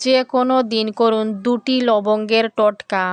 যে কোনো দিন করুন দুটি লবঙ্গের টোটকা।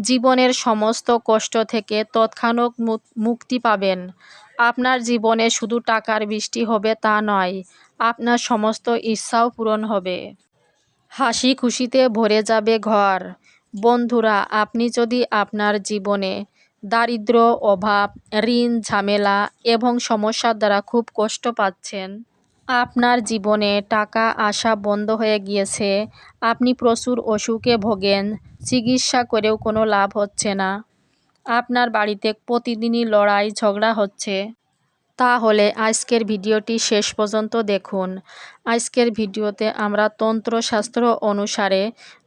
জীবনের সমস্ত কষ্ট থেকে তৎক্ষণাৎ মুক্তি পাবেন। আপনার জীবনে শুধু টাকার বৃষ্টি হবে তা নয়, আপনার সমস্ত ইচ্ছাও পূরণ হবে। হাসি খুশিতে ভরে যাবে ঘর। বন্ধুরা, আপনি যদি আপনার জীবনে দারিদ্র অভাব, ঋণ, ঝামেলা এবং সমস্যার দ্বারা খুব কষ্ট পাচ্ছেন আপনার জীবনে টাকা আসা বন্ধ হয়ে গিয়েছে, আপনি প্রচুর অসুখে ভোগেন, চিকিৎসা করেও কোনো লাভ হচ্ছে না। আপনার বাড়িতে প্রতিদিনই লড়াই ঝগড়া হচ্ছে। তাহলে আজকের ভিডিওটি শেষ পর্যন্ত দেখুন। আজকের ভিডিওতে আমরা তন্ত্রশাস্ত্র অনুসারে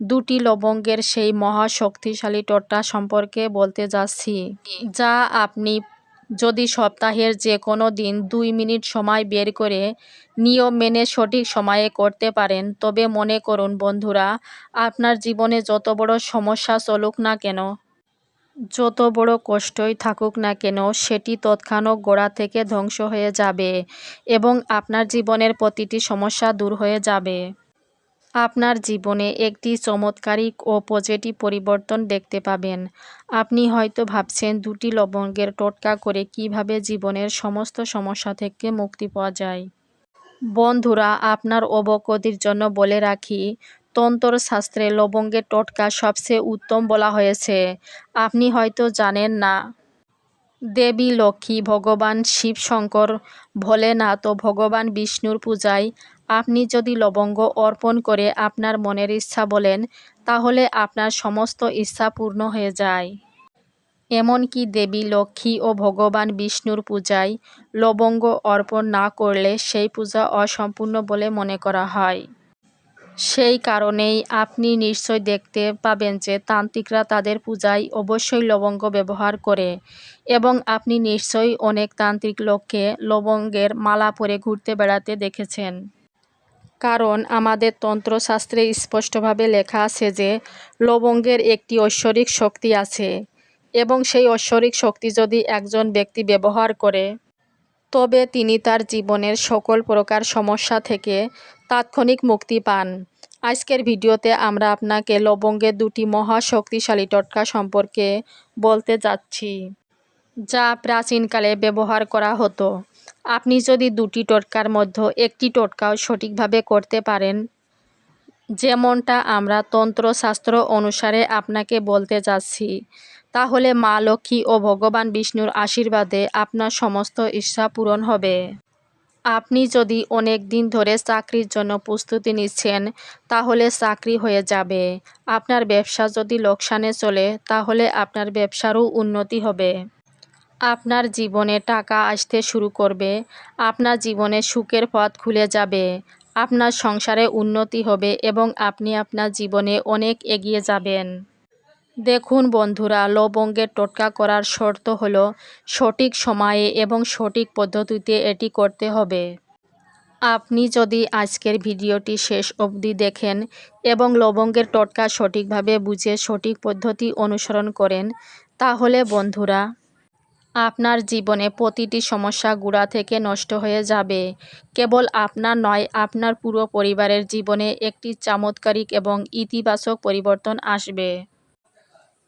দুটি লবঙ্গের সেই মহা শক্তিশালী টোটকা সম্পর্কে বলতে যাচ্ছি, যা আপনি যদি সপ্তাহের যে কোনো দিন দুই মিনিট সময় বের করে নিয়ম মেনে সঠিক সময়ে করতে পারেন, তবে মনে করুন বন্ধুরা, আপনার জীবনে যত বড় সমস্যা চলুক না কেন, যত বড় কষ্টই থাকুক না কেন, সেটি তৎক্ষণাৎ গোড়া থেকে ধ্বংস হয়ে যাবে এবং আপনার জীবনের প্রতিটি সমস্যা দূর হয়ে যাবে। আপনার জীবনে একটি চমৎকারিক ও পজিটিভ পরিবর্তন দেখতে পাবেন। আপনি হয়তো ভাবছেন দুটি লবঙ্গের টোটকা করে কীভাবে জীবনের সমস্ত সমস্যা থেকে মুক্তি পাওয়া যায়। বন্ধুরা, আপনার অবগতির জন্য বলে রাখি, তন্ত্রশাস্ত্রে লবঙ্গের টোটকা সবচেয়ে উত্তম বলা হয়েছে। আপনি হয়তো জানেন না, দেবী, লক্ষ্মী, ভগবান শিব শঙ্কর ভোলেনাথ ও ভগবান বিষ্ণুর পূজায় আপনি যদি লবঙ্গ অর্পণ করে আপনার মনের ইচ্ছা বলেন, তাহলে আপনার সমস্ত ইচ্ছা পূর্ণ হয়ে যায়। এমনকি দেবী, লক্ষ্মী ও ভগবান বিষ্ণুর পূজায় লবঙ্গ অর্পণ না করলে সেই পূজা অসম্পূর্ণ বলে মনে করা হয়। সেই কারণেই আপনি নিশ্চয় দেখতে পাবেন যে তান্ত্রিকরা তাদের পূজায় অবশ্যই লবঙ্গ ব্যবহার করে এবং আপনি নিশ্চয়ই অনেক তান্ত্রিক লোককে লবঙ্গের মালা পরে ঘুরতে বেড়াতে দেখেছেন। কারণ আমাদের তন্ত্রশাস্ত্রে স্পষ্টভাবে লেখা আছে যে লবঙ্গের একটি ঐশ্বরিক শক্তি আছে এবং সেই ঐশ্বরিক শক্তি যদি একজন ব্যক্তি ব্যবহার করে, তবে তিনি তার জীবনের সকল প্রকার সমস্যা থেকে তাৎক্ষণিক মুক্তি পান। আজকের ভিডিওতে আমরা আপনাকে লবঙ্গের দুটি মহা শক্তিশালী টোটকা সম্পর্কে বলতে যাচ্ছি, যা প্রাচীনকালে ব্যবহার করা হতো। আপনি যদি দুটি টোটকার মধ্যে একটি টোটকাও সঠিকভাবে করতে পারেন, যেমনটা আমরা তন্ত্রশাস্ত্র অনুসারে আপনাকে বলতে যাচ্ছি, তাহলে মা লক্ষ্মী ও ভগবান বিষ্ণুর আশীর্বাদে আপনার সমস্ত ইচ্ছা পূরণ হবে। আপনি যদি অনেক দিন ধরে চাকরির জন্য প্রস্তুতি নিচ্ছেন, তাহলে চাকরি হয়ে যাবে। আপনার ব্যবসা যদি লোকসানে চলে, তাহলে আপনার ব্যবসারও উন্নতি হবে। আপনার জীবনে টাকা আসতে শুরু করবে, আপনার জীবনে সুখের পথ খুলে যাবে, আপনার সংসারে উন্নতি হবে এবং আপনি আপনার জীবনে অনেক এগিয়ে যাবেন। দেখুন বন্ধুরা, লবঙ্গের টোটকা করার শর্ত হলো সঠিক সময়ে এবং সঠিক পদ্ধতিতে এটি করতে হবে। আপনি যদি আজকের ভিডিওটি শেষ অবধি দেখেন এবং লবঙ্গের টোটকা সঠিকভাবে বুঝে সঠিক পদ্ধতি অনুসরণ করেন, তাহলে বন্ধুরা আপনার জীবনে প্রতিটি সমস্যা গুড়া থেকে নষ্ট হয়ে যাবে। কেবল আপনার নয়, আপনার পুরো পরিবারের জীবনে একটি চমৎকারিক এবং ইতিবাচক পরিবর্তন আসবে।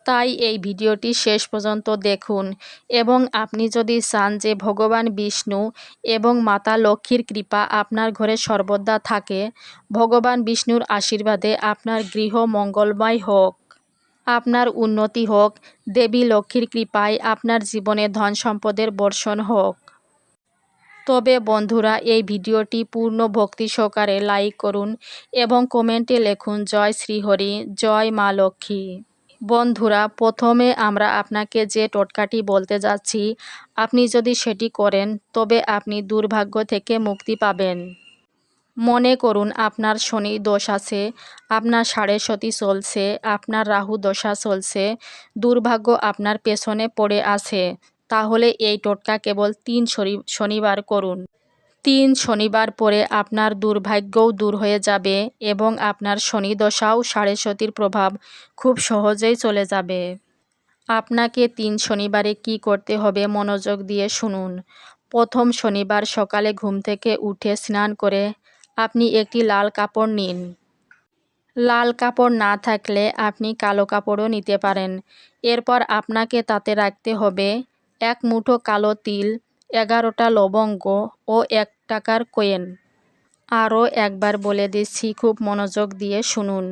তাই এই ভিডিওটি শেষ পর্যন্ত দেখুন এবং আপনি যদি চান যে ভগবান বিষ্ণু এবং মাতা লক্ষ্মীর কৃপা আপনার ঘরে সর্বদা থাকে, ভগবান বিষ্ণুর আশীর্বাদে আপনার গৃহ মঙ্গলময় হোক। আপনার উন্নতি হোক। দেবী লক্ষ্মীর কৃপায় আপনার জীবনে ধন সম্পদের বর্ষণ হোক। তবে বন্ধুরা, এই ভিডিওটি পূর্ণ ভক্তি সহকারে লাইক করুন এবং কমেন্টে লিখুন, জয় শ্রীহরি, জয় মা লক্ষ্মী। বন্ধুরা, প্রথমে আমরা আপনাকে যে টোটকাটি বলতে যাচ্ছি, আপনি যদি সেটি করেন, তবে আপনি দুর্ভাগ্য থেকে মুক্তি পাবেন। মনে করুন আপনার শনি দোষ আছে, আপনার সাড়ে সতী চলছে, আপনার রাহু দশা চলছে, দুর্ভাগ্য আপনার পেছনে পড়ে আছে, তাহলে এই টোটকা কেবল তিন শনিবার করুন। তিন শনিবার পরে আপনার দুর্ভাগ্যও দূর হয়ে যাবে এবং আপনার শনি দশাও সাড়ে সতীর প্রভাব খুব সহজেই চলে যাবে। আপনাকে তিন শনিবারে কি করতে হবে মনোযোগ দিয়ে শুনুন। প্রথম শনিবার সকালে ঘুম থেকে উঠে স্নান করে আপনি একটি লাল কাপড় নিন। লাল কাপড় না থাকলে আপনি কালো কাপড়ও নিতে পারেন। এরপর আপনাকে তাতে রাখতে হবে এক মুঠো কালো তিল, এগারোটা লবঙ্গ ও এক টাকার কয়েন। আরও একবার বলে দিচ্ছি, খুব মনোযোগ দিয়ে শুনুন।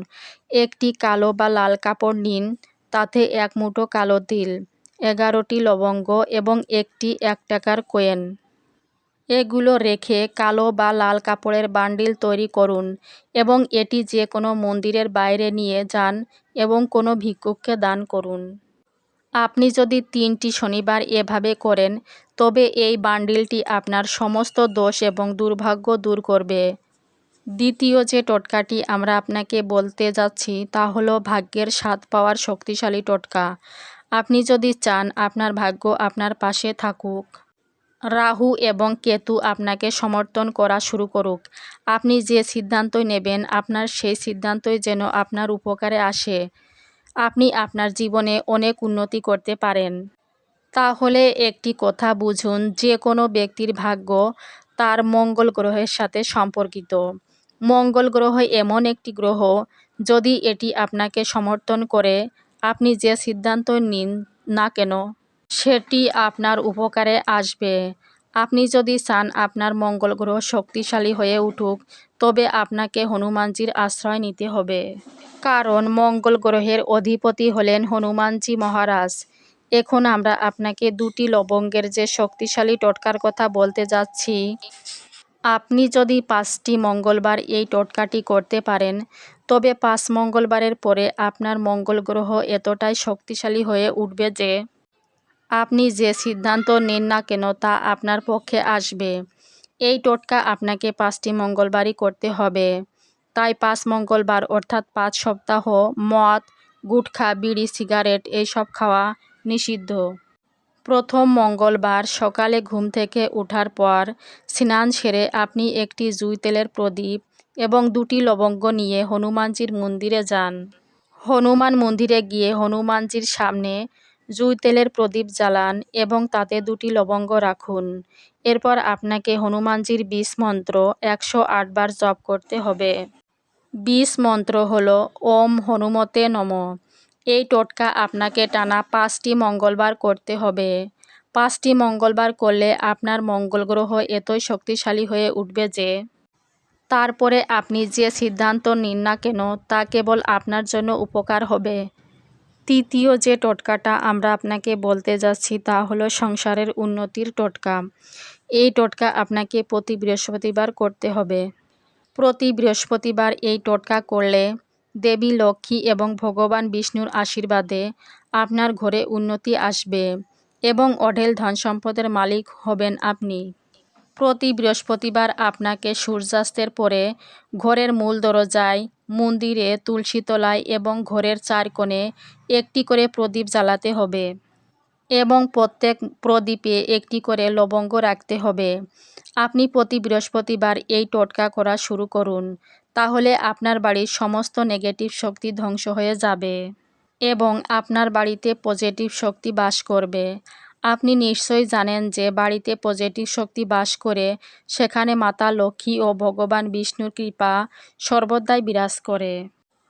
একটি কালো বা লাল কাপড় নিন, তাতে এক মুঠো কালো তিল, এগারোটি লবঙ্গ এবং একটি এক টাকার কয়েন। এগুলো রেখে কালো বা লাল কাপড়ের বান্ডিল তৈরি করুন এবং এটি যে কোনো মন্দিরের বাইরে নিয়ে যান এবং কোনো ভিক্ষুককে দান করুন। আপনি যদি তিনটি শনিবার এভাবে করেন, তবে এই বান্ডিলটি আপনার সমস্ত দোষ এবং দুর্ভাগ্য দূর করবে। দ্বিতীয় যে টোটকাটি আমরা আপনাকে বলতে যাচ্ছি, তা হলো ভাগ্যের স্বাদ পাওয়ার শক্তিশালী টোটকা। আপনি যদি চান আপনার ভাগ্য আপনার পাশে থাকুক। রাহু এবং কেতু আপনাকে সমর্থন করা শুরু করুক। আপনি যে সিদ্ধান্ত নেবেন, আপনার সেই সিদ্ধান্তই যেন আপনার উপকারে আসে। আপনি আপনার জীবনে অনেক উন্নতি করতে পারেন। তাহলে একটি কথা বুঝুন, যে কোনো ব্যক্তির ভাগ্য তার মঙ্গল গ্রহের সাথে সম্পর্কিত। মঙ্গল গ্রহ এমন একটি গ্রহ, যদি এটি আপনাকে সমর্থন করে, আপনি যে সিদ্ধান্ত নিন না কেন সেটি আপনার উপকারে আসবে। আপনি যদি চান আপনার মঙ্গল গ্রহ শক্তিশালী হয়ে উঠুক, তবে আপনাকে হনুমানজির আশ্রয় নিতে হবে। কারণ মঙ্গল গ্রহের অধিপতি হলেন হনুমানজি মহারাজ। এখন আমরা আপনাকে দুটি লবঙ্গের যে শক্তিশালী টোটকার কথা বলতে যাচ্ছি, আপনি যদি পাঁচটি মঙ্গলবার এই টোটকাটি করতে পারেন, তবে পাঁচ মঙ্গলবারের পরে আপনার মঙ্গল গ্রহ এতটাই শক্তিশালী হয়ে উঠবে যে আপনি যে সিদ্ধান্ত নিন না কেন তা আপনার পক্ষে আসবে। এই টোটকা আপনাকে পাঁচটি মঙ্গলবারই করতে হবে। তাই পাঁচ মঙ্গলবার অর্থাৎ পাঁচ সপ্তাহ, মদ, গুটখা, বিড়ি, সিগারেট এইসব খাওয়া নিষিদ্ধ। প্রথম মঙ্গলবার সকালে ঘুম থেকে ওঠার পর স্নান সেরে আপনি একটি জুই তেলের প্রদীপ এবং দুটি লবঙ্গ নিয়ে হনুমানজির মন্দিরে যান। হনুমান মন্দিরে গিয়ে হনুমানজির সামনে জুই তেলের প্রদীপ জ্বালান এবং তাতে দুটি লবঙ্গ রাখুন। এরপর আপনাকে হনুমানজির বিষ মন্ত্র একশো আটবার জপ করতে হবে। বিষ মন্ত্র হল, ওম হনুমতে নম। এই টোটকা আপনাকে টানা পাঁচটি মঙ্গলবার করতে হবে। পাঁচটি মঙ্গলবার করলে আপনার মঙ্গল গ্রহ এতই শক্তিশালী হয়ে উঠবে যে, তারপরে আপনি যে সিদ্ধান্ত নিন না কেন, তা কেবল আপনার জন্য উপকার হবে। তৃতীয় যে টোটকাটা আমরা আপনাকে বলতে যাচ্ছি তা হলো সংসারের উন্নতির টোটকা। এই টোটকা আপনাকে প্রতি বৃহস্পতিবার করতে হবে। প্রতি বৃহস্পতিবার এই টোটকা করলে দেবী, লক্ষ্মী এবং ভগবান বিষ্ণুর আশীর্বাদে আপনার ঘরে উন্নতি আসবে এবং অঢেল ধন সম্পদের মালিক হবেন আপনি। প্রতি বৃহস্পতিবার আপনাকে সূর্যাস্তের পরে ঘরের মূল দরজায় মন্দিরে তুলসীতলায় এবং ঘরের চার কোণে একটি করে প্রদীপ জ্বালাতে হবে এবং প্রত্যেক প্রদীপে একটি করে লবঙ্গ রাখতে হবে। আপনি প্রতি বৃহস্পতিবার এই টোটকা করা শুরু করুন, তাহলে আপনার বাড়ির সমস্ত নেগেটিভ শক্তি ধ্বংস হয়ে যাবে এবং আপনার বাড়িতে পজিটিভ শক্তি বাস করবে। আপনি নিশ্চয়ই জানেন যে বাড়িতে পজিটিভ শক্তি বাস করে, সেখানে মাতা লক্ষ্মী ও ভগবান বিষ্ণুর কৃপা সর্বদাই বিরাজ করে।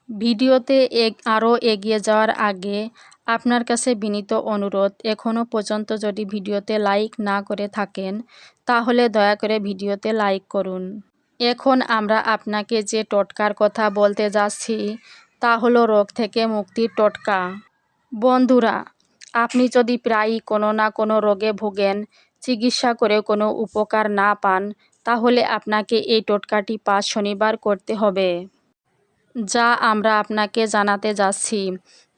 ভিডিওতে এক আরও এগিয়ে যাওয়ার আগে আপনার কাছে বিনীত অনুরোধ এখনও পর্যন্ত যদি ভিডিওতে লাইক না করে থাকেন, তাহলে দয়া করে ভিডিওতে লাইক করুন। এখন আমরা আপনাকে যে টোটকার কথা বলতে যাচ্ছি, তা হলো রোগ থেকে মুক্তির টোটকা। বন্ধুরা আপনি যদি প্রায়ই কোনো না কোনো রোগে ভোগেন, চিকিৎসা করে কোনো উপকার না পান, তাহলে আপনাকে এই টোটকাটি পাঁচ শনিবার করতে হবে। যা আমরা আপনাকে জানাতে যাচ্ছি,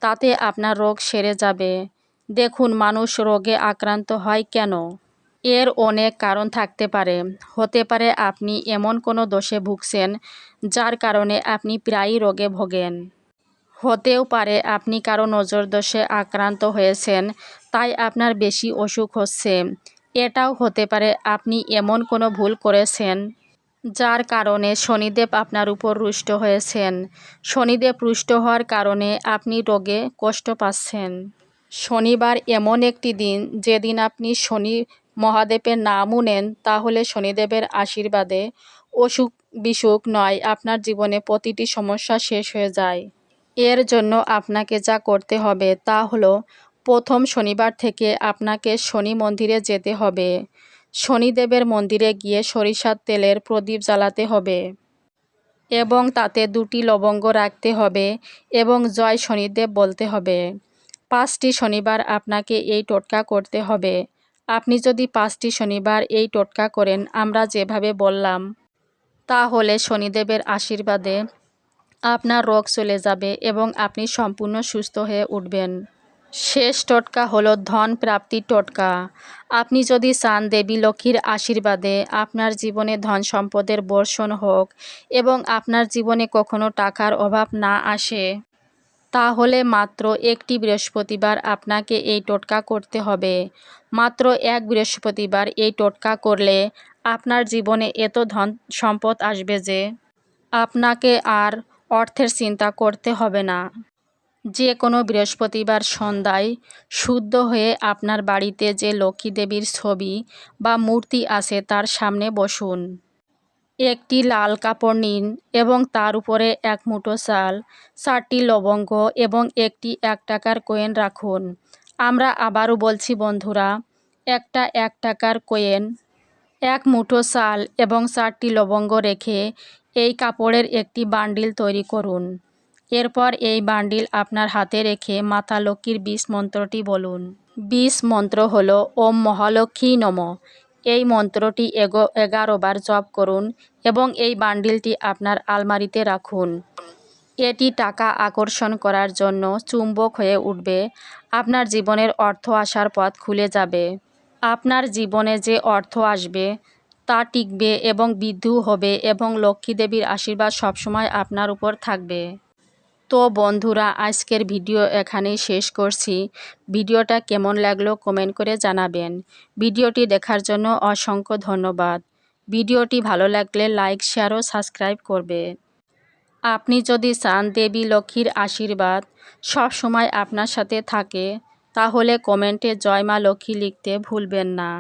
তাতে আপনার রোগ সেরে যাবে। দেখুন মানুষ রোগে আক্রান্ত হয় কেন? এর অনেক কারণ থাকতে পারে। হতে পারে আপনি এমন কোনো দোষে ভুগছেন, যার কারণে আপনি প্রায়ই রোগে ভোগেন। হতেও পারে আপনি কারও নজর দোষে আক্রান্ত হয়েছেন, তাই আপনার বেশি অসুখ হচ্ছে। এটাও হতে পারে আপনি এমন কোনো ভুল করেছেন, যার কারণে শনিদেব আপনার উপর রুষ্ট হয়েছেন। শনিদেব রুষ্ট হওয়ার কারণে আপনি রোগে কষ্ট পাচ্ছেন। শনিবার এমন একটি দিন, যেদিন আপনি শনি মহাদেবের নামও নেন, তাহলে শনিদেবের আশীর্বাদে অসুখ বিসুখ নয়, আপনার জীবনে প্রতিটি সমস্যা শেষ হয়ে যায়। এর জন্য আপনাকে যা করতে হবে তা হলো প্রথম শনিবার থেকে আপনাকে শনি মন্দিরে যেতে হবে। শনিদেবের মন্দিরে গিয়ে সরিষার তেলের প্রদীপ জ্বালাতে হবে এবং তাতে দুটি লবঙ্গ রাখতে হবে এবং জয় শনিদেব বলতে হবে। পাঁচটি শনিবার আপনাকে এই টোটকা করতে হবে। আপনি যদি পাঁচটি শনিবার এই টোটকা করেন, আমরা যেভাবে বললাম, তাহলে শনিদেবের আশীর্বাদে আপনার রোগ চলে যাবে এবং আপনি সম্পূর্ণ সুস্থ হয়ে উঠবেন। শেষ টোটকা হলো ধন প্রাপ্তি টোটকা। আপনি যদি চান দেবী লক্ষ্মীর আশীর্বাদে আপনার জীবনে ধন সম্পদের বর্ষণ হোক এবং আপনার জীবনে কখনো টাকার অভাব না আসে, তাহলে মাত্র একটি বৃহস্পতিবার আপনাকে এই টোটকা করতে হবে। মাত্র এক বৃহস্পতিবার এই টোটকা করলে আপনার জীবনে এত ধন সম্পদ আসবে যে আপনাকে আর অর্থের চিন্তা করতে হবে না। যে কোনো বৃহস্পতিবার সন্ধ্যায় শুদ্ধ হয়ে আপনার বাড়িতে যে লক্ষ্মী দেবীর ছবি বা মূর্তি আছে তার সামনে বসুন। একটি লাল কাপড় নিন এবং তার উপরে এক মুঠো চাল, চারটি লবঙ্গ এবং একটি এক টাকার কোয়েন রাখুন। আমরা আবারও বলছি, বন্ধুরা, একটা এক টাকার কোয়েন এক মুঠো চাল এবং চারটি লবঙ্গ রেখে এই কাপড়ের একটি বান্ডিল তৈরি করুন। এরপর এই বান্ডিল আপনার হাতে রেখে মাতা লক্ষ্মীর বিষ মন্ত্রটি বলুন। বিষ মন্ত্র হল, ওম মহালক্ষ্মী নম। এই মন্ত্রটি এগো এগারো বার জপ করুন এবং এই বান্ডিলটি আপনার আলমারিতে রাখুন। এটি টাকা আকর্ষণ করার জন্য চুম্বক হয়ে উঠবে। আপনার জীবনের অর্থ আসার পথ খুলে যাবে। আপনার জীবনে যে অর্থ আসবে তা টিকবে এবং বৃদ্ধি হবে এবং লক্ষ্মী দেবীর আশীর্বাদ সবসময় আপনার উপর থাকবে। তো বন্ধুরা, আজকের ভিডিও এখানেই শেষ করছি। ভিডিওটা কেমন লাগল কমেন্ট করে জানাবেন। ভিডিওটি দেখার জন্য অসংখ্য ধন্যবাদ। ভিডিওটি ভালো লাগলে লাইক, শেয়ার ও সাবস্ক্রাইব করবে। আপনি যদি চান দেবী লক্ষ্মীর আশীর্বাদ সব সময় আপনার সাথে থাকে, তাহলে কমেন্টে জয় মা লক্ষ্মী লিখতে ভুলবেন না।